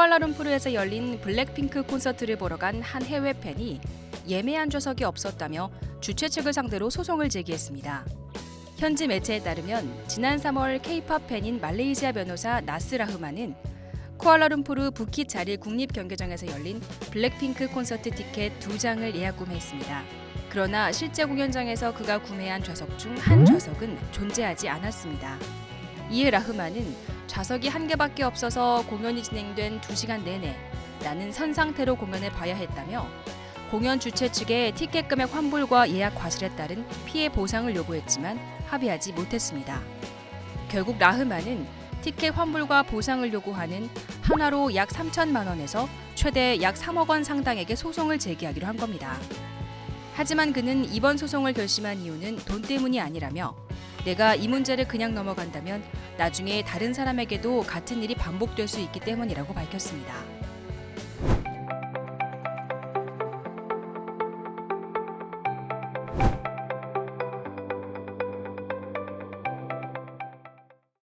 쿠알라룸푸르에서 열린 블랙핑크 콘서트를 보러 간 한 해외 팬이 예매한 좌석이 없었다며 주최 측을 상대로 소송을 제기했습니다. 현지 매체에 따르면 지난 3월 K-팝 팬인 말레이시아 변호사 나스 라흐만은 쿠알라룸푸르 부킷 자리 국립 경기장에서 열린 블랙핑크 콘서트 티켓 두 장을 예약 구매했습니다. 그러나 실제 공연장에서 그가 구매한 좌석 중 한 좌석은 존재하지 않았습니다. 이에 라흐만은 좌석이 한 개밖에 없어서 공연이 진행된 2시간 내내 나는 선 상태로 공연을 봐야 했다며 공연 주최 측에 티켓 금액 환불과 예약 과실에 따른 피해 보상을 요구했지만 합의하지 못했습니다. 결국 라흐만은 티켓 환불과 보상을 요구하는 하나로 약 3천만 원에서 최대 약 3억 원 상당에게 소송을 제기하기로 한 겁니다. 하지만 그는 이번 소송을 결심한 이유는 돈 때문이 아니라며 내가 이 문제를 그냥 넘어간다면 나중에 다른 사람에게도 같은 일이 반복될 수 있기 때문이라고 밝혔습니다.